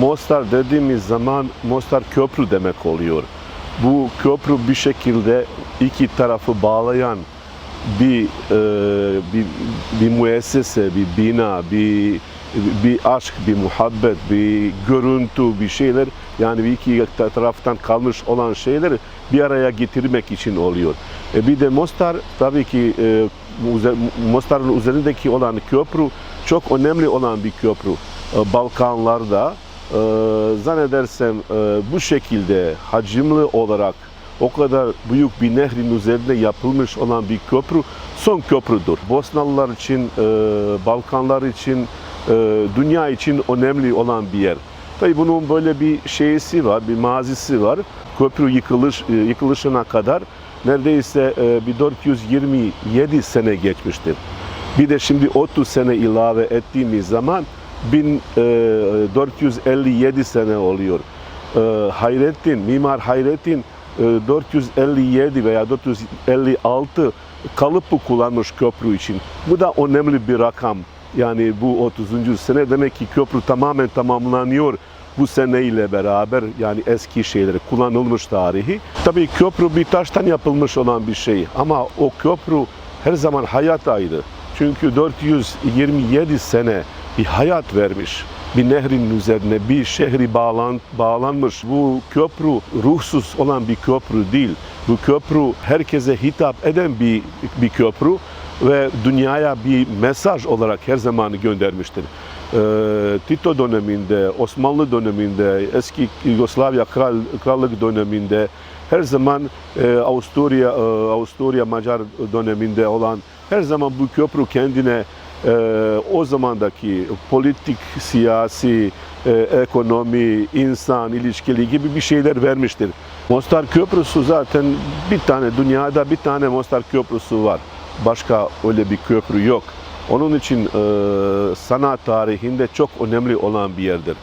Mostar dediğimiz zaman Mostar köprü demek oluyor. Bu köprü bir şekilde iki tarafı bağlayan bir e, bir, bir müessese, bir bina, bir bir aşk, bir muhabbet, bir görüntü, bir şeyler yani bir iki taraftan kalmış olan şeyleri bir araya getirmek için oluyor. E bir de Mostar tabii ki e, Mostar'ın üzerindeki olan köprü çok önemli olan bir köprü. E, Balkanlarda e, zannedersem e, bu şekilde hacimli olarak o kadar büyük bir nehrin üzerinde yapılmış olan bir köprü son köprüdür. Bosnalılar için, e, Balkanlar için, e, dünya için önemli olan bir yer. Tabii bunun böyle bir şeysi var, bir mazisi var. Köprü yıkılış, e, yıkılışına kadar neredeyse e, bir 427 sene geçmiştir. Bir de şimdi 30 sene ilave ettiğimiz zaman 1457 sene oluyor. E, Hayrettin, Mimar Hayrettin e, 457 veya 456 kalıpı kullanmış köprü için. Bu da önemli bir rakam. Yani bu 30. sene demek ki köprü tamamen tamamlanıyor bu seneyle beraber yani eski şeyleri kullanılmış tarihi. Tabii köprü bir taştan yapılmış olan bir şey ama o köprü her zaman hayat ayrı. Çünkü 427 sene bir hayat vermiş. Bir nehrin üzerine bir şehri bağlan, bağlanmış. Bu köprü ruhsuz olan bir köprü değil. Bu köprü herkese hitap eden bir, bir köprü ve dünyaya bir mesaj olarak her zaman göndermiştir. Ee, Tito döneminde, Osmanlı döneminde, eski Yugoslavya Kral, Krallık döneminde her zaman e, Avusturya, e, Avusturya Macar döneminde olan her zaman bu köprü kendine e, o zamandaki politik, siyasi, e, ekonomi, insan ilişkili gibi bir şeyler vermiştir. Mostar Köprüsü zaten bir tane dünyada bir tane Mostar Köprüsü var. Başka öyle bir köprü yok. Onun için e, sanat tarihinde çok önemli olan bir yerdir.